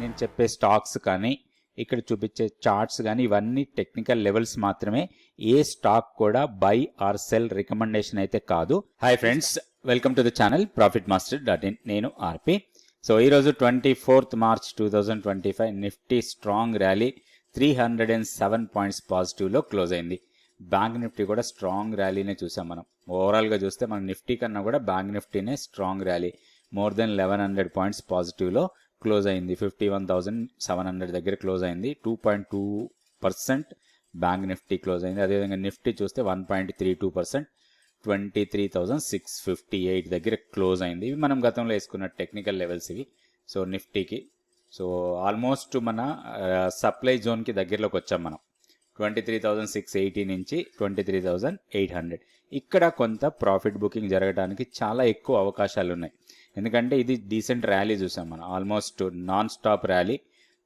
నేను చెప్పే స్టాక్స్ కానీ ఇక్కడ చూపించే చార్ట్స్ కానీ ఇవన్నీ టెక్నికల్ లెవెల్స్ మాత్రమే. ఏ స్టాక్ కూడా బై ఆర్ సెల్ రికమెండేషన్ అయితే కాదు. Hi friends welcome to the channel profit master dot in. నేను ఆర్పి. సో ఈరోజు twenty fourth March two thousand twenty five Nifty strong rally three hundred and seven points పాజిటివ్లో close అయింది. Bank Nifty కూడా strong ర్యాలీనే చూసాం మనం. ఓవరాల్గా చూస్తే మనం నిఫ్టీ కన్నా కూడా bank నిఫ్టీనే strong rally. More than eleven hundred points పాజిటివ్లో close అయింది. Fifty one thousand seven hundred దగ్గర క్లోజ్ అయింది. Two point two percent Bank Nifty close అయింది. అదేవిధంగా నిఫ్టీ చూస్తే one point three two percent twenty three thousand six fifty eight దగ్గర close అయింది. ఇవి మనం గతంలో వేసుకున్న టెక్నికల్ లెవెల్స్ ఇవి. సో నిఫ్టీకి. సో ఆల్మోస్ట్ మన సప్లై జోన్కి దగ్గరలోకి వచ్చాం మనం. Twenty three thousand six eighty నుంచి twenty three thousand eight hundred. ఇక్కడ కొంత ప్రాఫిట్ బుకింగ్ జరగడానికి చాలా ఎక్కువ అవకాశాలు ఉన్నాయి ఎందుకంటే ఇది డీసెంట్ ర్యాలీ చూసాం మనం. Almost non stop rally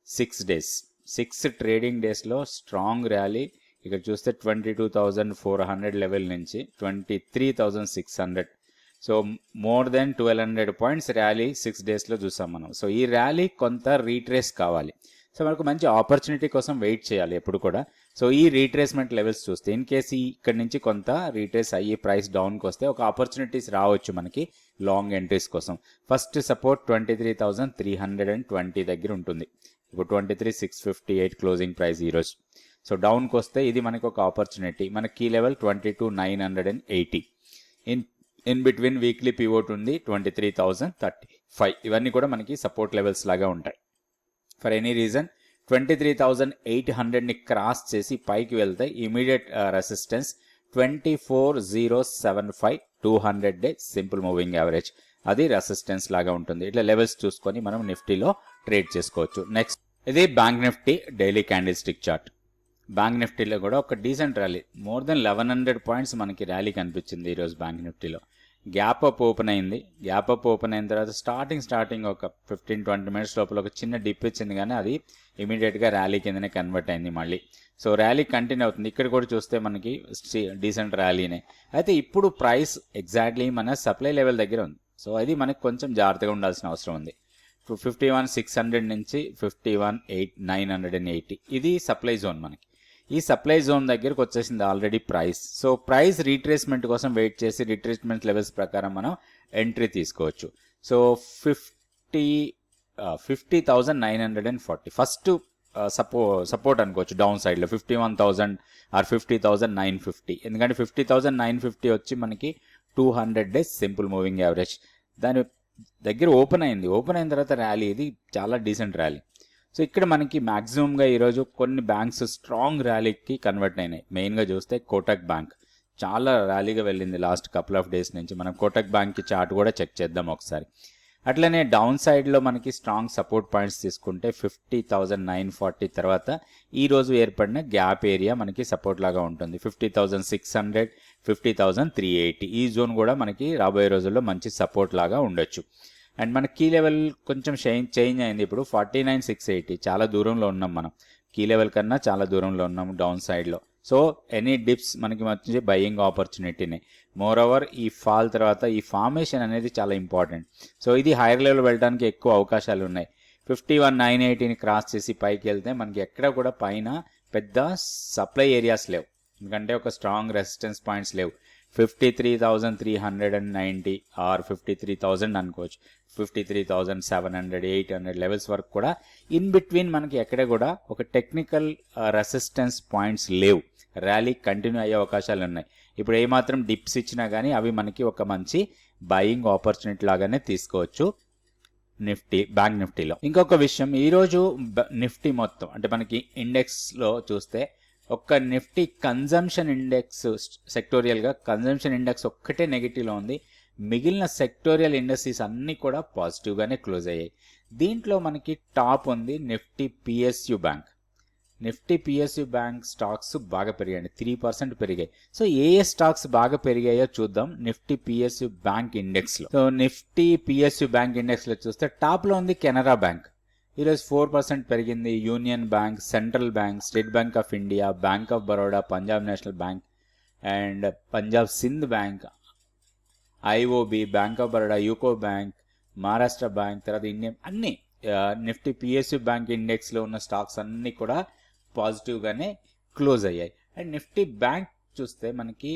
six days six trading డేస్లో స్ట్రాంగ్ ర్యాలీ ఇక్కడ చూస్తే twenty two thousand four hundred level నుంచి twenty three thousand six hundred so more than twelve hundred points rally six డేస్లో చూసాం మనం. So ఈ ర్యాలీ కొంత retrace కావాలి. సో మనకు మంచి ఆపర్చునిటీ కోసం వెయిట్ చేయాలి ఎప్పుడు కూడా. సో ఈ రీట్రేస్మెంట్ లెవెల్స్ చూస్తే ఇన్ కేస్ ఇక్కడ నుంచి కొంత రీట్రేస్ అయ్యి ప్రైస్ డౌన్కి వస్తే ఒక ఆపర్చునిటీస్ రావచ్చు మనకి లాంగ్ ఎంట్రీస్ కోసం. First support twenty three thousand three hundred and twenty దగ్గర ఉంటుంది. ఇప్పుడు twenty three six fifty eight closing price ఈరోజు సో డౌన్కి వస్తే ఇది మనకి ఒక ఆపర్చునిటీ మన key level twenty two nine hundred and eighty in in between weekly pivot ఉంది ట్వంటీ త్రీ థర్టీ ఫైవ్ ఇవన్నీ కూడా మనకి సపోర్ట్ లెవెల్స్ లాగా ఉంటాయి. For any reason twenty three thousand eight హండ్రెడ్ని cross చేసి పైకి వెళ్తే immediate resistance twenty four zero seven five two hundred day simple moving average. అది రెసిస్టెన్స్ లాగా ఉంటుంది. ఇట్లా లెవెల్స్ చూసుకొని మనం నిఫ్టీలో ట్రేడ్ చేసుకోవచ్చు. నెక్స్ట్ ఇది Bank Nifty daily candle stick chart. Bank నిఫ్టీలో కూడా ఒక decent rally. More than eleven hundred points మనకి ర్యాలీ కనిపించింది ఈరోజు బ్యాంక్ నిఫ్టీలో. గ్యాప్ అప్ ఓపెన్ అయింది. గ్యాప్ అప్ ఓపెన్ అయిన తర్వాత స్టార్టింగ్ స్టార్టింగ్ ఒక ఫిఫ్టీన్ ట్వంటీ మినిట్స్ లోపల ఒక చిన్న డిప్ ఇచ్చింది కానీ అది ఇమీడియట్గా ర్యాలీ కిందనే కన్వర్ట్ అయింది మళ్ళీ. సో ర్యాలీ కంటిన్యూ అవుతుంది. ఇక్కడ కూడా చూస్తే మనకి డీసెంట్ ర్యాలీనే. అయితే ఇప్పుడు ప్రైస్ ఎగ్జాక్ట్లీ మన సప్లై లెవెల్ దగ్గర ఉంది. సో అది మనకి కొంచెం జాగ్రత్తగా ఉండాల్సిన అవసరం ఉంది. ఫిఫ్టీ వన్ సిక్స్ హండ్రెడ్ నుంచి fifty one eight nine hundred and eighty ఇది సప్లై జోన్ మనకి. ఈ సప్లై జోన్ దగ్గరకు వచ్చేసింది already price so price retracement కోసం వెయిట్ చేసి రీట్రేస్మెంట్ లెవెల్స్ ప్రకారం మనం ఎంట్రీ తీసుకోవచ్చు. So fifty fifty thousand nine hundred and forty first సపో support అనుకోవచ్చు డౌన్ సైడ్లో fifty one thousand or fifty thousand nine fifty ఎందుకంటే ఫిఫ్టీ థౌజండ్ నైన్ ఫిఫ్టీ వచ్చి మనకి two hundred days simple moving average దాని దగ్గర ఓపెన్ అయింది. Open అయిన తర్వాత ర్యాలీ ఇది చాలా డీసెంట్ ర్యాలీ సో ఇక్కడ మనకి మ్యాక్సిమంగా ఈరోజు కొన్ని బ్యాంక్స్ స్ట్రాంగ్ ర్యాలీకి కన్వర్ట్ అయినాయి. మెయిన్గా చూస్తే కోటక్ బ్యాంక్. చాలా ర్యాలీగా వెళ్ళింది లాస్ట్ కపుల్ ఆఫ్ డేస్ నుంచి. మనం కోటక్ బ్యాంక్కి చార్ట్ కూడా చెక్ చేద్దాం ఒకసారి. అట్లనే డౌన్ సైడ్లో మనకి స్ట్రాంగ్ సపోర్ట్ పాయింట్స్ తీసుకుంటే ఫిఫ్టీ థౌజండ్ నైన్ ఫార్టీ తర్వాత ఈ రోజు ఏర్పడిన గ్యాప్ ఏరియా మనకి సపోర్ట్ లాగా ఉంటుంది. Fifty thousand six hundred fifty thousand three eighty. ఈ జోన్ కూడా మనకి రాబోయే రోజుల్లో మంచి సపోర్ట్ లాగా ఉండొచ్చు. అండ్ మన కీ లెవెల్ కొంచెం చేంజ్ చేంజ్ అయింది. ఇప్పుడు ఫార్టీ నైన్ సిక్స్ ఎయిటీ చాలా దూరంలో ఉన్నాం మనం. కీ లెవెల్ కన్నా చాలా దూరంలో ఉన్నాం డౌన్ సైడ్లో. సో ఎనీ డిప్స్ మనకి వచ్చి బయింగ్ ఆపర్చునిటీని మోర్ ఓవర్ ఈ ఫాల్ తర్వాత ఈ ఫార్మేషన్ అనేది చాలా ఇంపార్టెంట్ సో ఇది హైయర్ లెవెల్ వెళ్ళడానికి ఎక్కువ అవకాశాలు ఉన్నాయి. ఫిఫ్టీ వన్ నైన్ ఎయిటీని క్రాస్ చేసి పైకి వెళ్తే మనకి ఎక్కడ కూడా పైన పెద్ద సప్లై ఏరియాస్ లేవు. ఎందుకంటే ఒక స్ట్రాంగ్ రెసిస్టెన్స్ పాయింట్స్ లేవు. Fifty three thousand three hundred and ninety or fifty three thousand అనుకోవచ్చు. Fifty three thousand seven hundred eight hundred levels వరకు కూడా ఇన్ బిట్వీన్ మనకి ఎక్కడ కూడా ఒక టెక్నికల్ రెసిస్టెన్స్ పాయింట్స్ లేవు. ర్యాలీ కంటిన్యూ అయ్యే అవకాశాలు ఉన్నాయి. ఇప్పుడు ఏమాత్రం డిప్స్ ఇచ్చినా కానీ అవి మనకి ఒక మంచి బయింగ్ ఆపర్చునిటీ లాగానే తీసుకోవచ్చు నిఫ్టీ బ్యాంక్ నిఫ్టీలో. ఇంకొక విషయం ఈరోజు నిఫ్టీ మొత్తం అంటే మనకి ఇండెక్స్లో చూస్తే ఒక్క నిఫ్టీ కన్జంప్షన్ ఇండెక్స్ సెక్టోరియల్గా కన్జంప్షన్ ఇండెక్స్ ఒక్కటే నెగిటివ్లో ఉంది. మిగిలిన సెక్టోరియల్ ఇండస్ట్రీస్ అన్నీ కూడా పాజిటివ్గానే క్లోజ్ అయ్యాయి. దీంట్లో మనకి టాప్ ఉంది Nifty PSU Bank. Nifty PSU Bank stocks బాగా పెరిగాయి త్రీ పర్సెంట్ పెరిగాయి. సో ఏ ఏ స్టాక్స్ బాగా పెరిగాయో చూద్దాం నిఫ్టీ పిఎస్యు బ్యాంక్ ఇండెక్స్లో. సో నిఫ్టీ పిఎస్యు బ్యాంక్ ఇండెక్స్లో చూస్తే టాప్లో ఉంది కెనరా బ్యాంక్. ఈరోజు ఫోర్ పర్సెంట్ పెరిగింది Union Bank Central Bank State Bank of India Bank of Baroda Punjab National Bank and Punjab Sind Bank IOB Bank of Baroda UCO Bank Maharashtra Bank తర్వాత Indian అన్ని Nifty PSU bank ఇండెక్స్లో ఉన్న stocks అన్నీ కూడా పాజిటివ్గానే close అయ్యాయి. And Nifty bank చూస్తే మనకి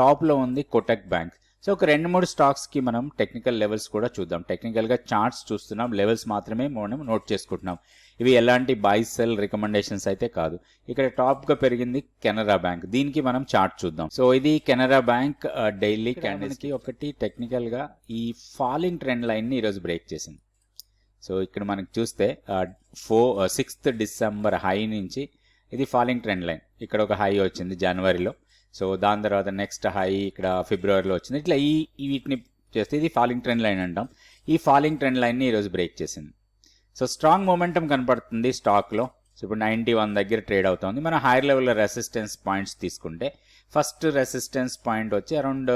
టాప్లో ఉంది కోటక్ బ్యాంక్. సో ఒక రెండు మూడు స్టాక్స్కి మనం టెక్నికల్ లెవెల్స్ కూడా చూద్దాం. టెక్నికల్గా చార్ట్స్ చూస్తున్నాం. లెవెల్స్ మాత్రమే మనం నోట్ చేసుకుంటున్నాం. ఇవి ఎలాంటి బై సెల్ రికమెండేషన్స్ అయితే కాదు. ఇక్కడ టాప్గా పెరిగింది కెనరా బ్యాంక్. దీనికి మనం చార్ట్ చూద్దాం. సో ఇది కెనరా బ్యాంక్ డైలీ క్యాండిల్స్కి ఒకటి టెక్నికల్గా ఈ ఫాలింగ్ ట్రెండ్ లైన్ని ఈరోజు బ్రేక్ చేసింది. సో ఇక్కడ మనకి చూస్తే ఫో సిక్స్త్ డిసెంబర్ హై నుంచి ఇది ఫాలింగ్ ట్రెండ్ లైన్ ఇక్కడ ఒక హై వచ్చింది జనవరిలో సో దాని తర్వాత నెక్స్ట్ హై ఇక్కడ ఫిబ్రవరిలో వచ్చింది. ఇట్లా ఈ వీటిని చేస్తే ఇది ఫాలింగ్ ట్రెండ్ లైన్ అంటాం. ఈ ఫాలింగ్ ట్రెండ్ లైన్ని ఈరోజు బ్రేక్ చేసింది. సో స్ట్రాంగ్ మూమెంటం కనపడుతుంది స్టాక్లో సో ఇప్పుడు నైంటీ వన్ దగ్గర ట్రేడ్ అవుతుంది. మనం హైయర్ లెవెల్లో రెసిస్టెన్స్ పాయింట్స్ తీసుకుంటే ఫస్ట్ రెసిస్టెన్స్ పాయింట్ వచ్చి around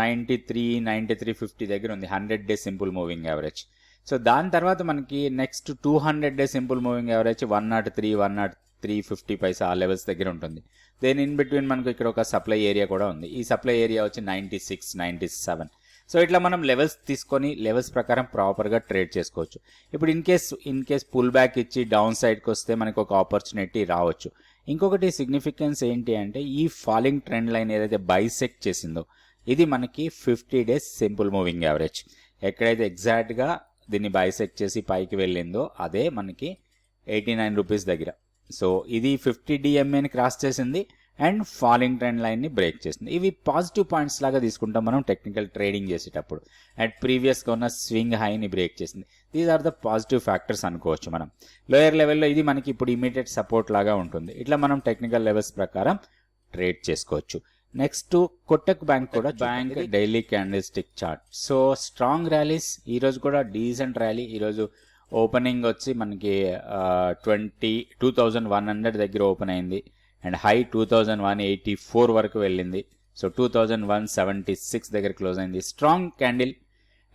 ninety three ninety three fifty దగ్గర ఉంది. Hundred day simple moving average so దాని తర్వాత మనకి next two hundred day simple moving average one not three one not three fifty పైసా ఆ levels దగ్గర ఉంటుంది. దెన్ ఇన్ బిట్వీన్ మనకు ఇక్కడ ఒక సప్లై ఏరియా కూడా ఉంది. ఈ సప్లై ఏరియా వచ్చి ninety six ninety seven so ఇట్లా మనం లెవెల్స్ తీసుకొని లెవెల్స్ ప్రకారం ప్రాపర్గా ట్రేడ్ చేసుకోవచ్చు. ఇప్పుడు in case in case pull back ఇచ్చి డౌన్ సైడ్కి వస్తే మనకు ఒక ఆపర్చునిటీ రావచ్చు. ఇంకొకటి సిగ్నిఫికెన్స్ ఏంటి అంటే ఈ ఫాలింగ్ ట్రెండ్ లైన్ ఏదైతే బైసెక్ట్ చేసిందో ఇది మనకి fifty days simple moving average ఎక్కడైతే ఎగ్జాక్ట్గా దీన్ని బైసెక్ట్ చేసి పైకి వెళ్ళిందో అదే మనకి ఎయిటీ నైన్ రూపీస్ దగ్గర. సో ఇది ఫిఫ్టీ డిఎంఏని క్రాస్ చేసింది అండ్ ఫాలింగ్ ట్రెండ్ లైన్ని బ్రేక్ చేసింది. ఇవి పాజిటివ్ పాయింట్స్ లాగా తీసుకుంటాం మనం టెక్నికల్ ట్రేడింగ్ చేసేటప్పుడు. అండ్ ప్రీవియస్గా ఉన్న స్వింగ్ హైని బ్రేక్ చేసింది. These are the positive factors అనుకోవచ్చు మనం. లోయర్ లెవెల్లో ఇది మనకి ఇప్పుడు ఇమీడియట్ సపోర్ట్ లాగా ఉంటుంది. ఇట్లా మనం టెక్నికల్ లెవెల్స్ ప్రకారం ట్రేడ్ చేసుకోవచ్చు. నెక్స్ట్ కొట్టక్ బ్యాంక్ కూడా bank daily candle stick chart. So strong rallies ఈరోజు కూడా డీసెంట్ ర్యాలీ ఈరోజు ఓపెనింగ్ వచ్చి మనకి twenty two thousand one hundred దగ్గర ఓపెన్ అయింది. And high two thousand one eighty four వరకు వెళ్ళింది. So two thousand one seventy six దగ్గర క్లోజ్ అయింది. స్ట్రాంగ్ క్యాండిల్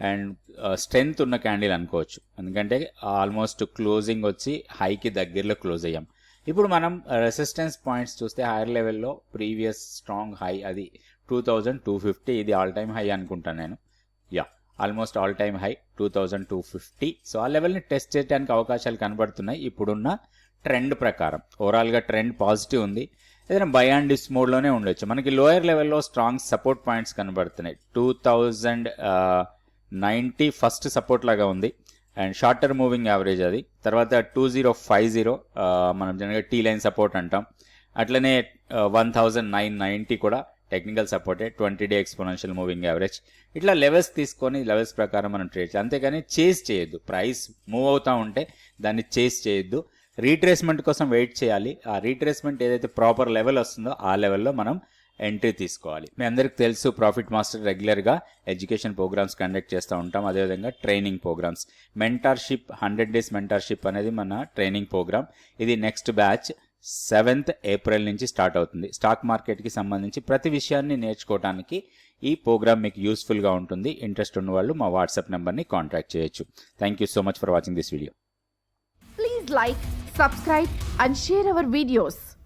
అండ్ స్ట్రెంగ్త్ ఉన్న క్యాండిల్ అనుకోవచ్చు. ఎందుకంటే ఆల్మోస్ట్ క్లోజింగ్ వచ్చి హైకి దగ్గరలో క్లోజ్ అయ్యాం. ఇప్పుడు మనం రెసిస్టెన్స్ పాయింట్స్ చూస్తే హైయర్ లెవెల్లో ప్రీవియస్ స్ట్రాంగ్ హై అది టూ థౌజండ్ టూ ఫిఫ్టీ. ఇది ఆల్ టైమ్ హై అనుకుంటాను నేను. Yeah. Almost all time high two thousand two fifty. So ఆ లెవెల్ని టెస్ట్ చేయడానికి అవకాశాలు కనబడుతున్నాయి. ఇప్పుడున్న ట్రెండ్ ప్రకారం. ఓవరాల్గా ట్రెండ్ పాజిటివ్ ఉంది. ఏదైనా బై అండ్ డిస్ మోడ్లోనే ఉండొచ్చు. మనకి లోయర్ లెవెల్లో స్ట్రాంగ్ సపోర్ట్ పాయింట్స్ కనబడుతున్నాయి. Two thousand ninety first support లాగా ఉంది. అండ్ షార్టర్ మూవింగ్ యావరేజ్ అది. తర్వాత టూ జీరో ఫైవ్ జీరో మనం జనరల్గా టీ లైన్ సపోర్ట్ అంటాం. అట్లనే వన్ థౌజండ్ నైన్ నైంటీ కూడా technical సపోర్టే twenty day exponential moving average ఇట్లా లెవెల్స్ తీసుకొని లెవెల్స్ ప్రకారం మనం ట్రేడ్ చేయాలి. అంతేగాని చేస్ చేయొద్దు. ప్రైస్ మూవ్ అవుతూ ఉంటే దాన్ని చేస్ చేయొద్దు. రీట్రేస్మెంట్ కోసం వెయిట్ చేయాలి. ఆ రీట్రేస్మెంట్ ఏదైతే ప్రాపర్ లెవెల్ వస్తుందో ఆ లెవెల్లో మనం ఎంట్రీ తీసుకోవాలి. మీ అందరికీ తెలుసు ప్రాఫిట్ మాస్టర్ రెగ్యులర్గా ఎడ్యుకేషన్ ప్రోగ్రామ్స్ కండక్ట్ చేస్తూ ఉంటాం. అదేవిధంగా training programs mentorship hundred days mentorship అనేది మన ట్రైనింగ్ ప్రోగ్రామ్ ఇది నెక్స్ట్ బ్యాచ్ సెవెంత్ ఏప్రిల్ నుంచి స్టార్ట్ అవుతుంది. స్టాక్ మార్కెట్కి సంబంధించి ప్రతి విషయాన్ని నేర్చుకోవడానికి ఈ ప్రోగ్రామ్ మీకు యూస్ఫుల్గా ఉంటుంది. ఇంట్రెస్ట్ ఉన్న వాళ్ళు మా వాట్సాప్ నెంబర్ని కాంటాక్ట్ చేయొచ్చు. Thank you so much for watching this video please like subscribe and share our videos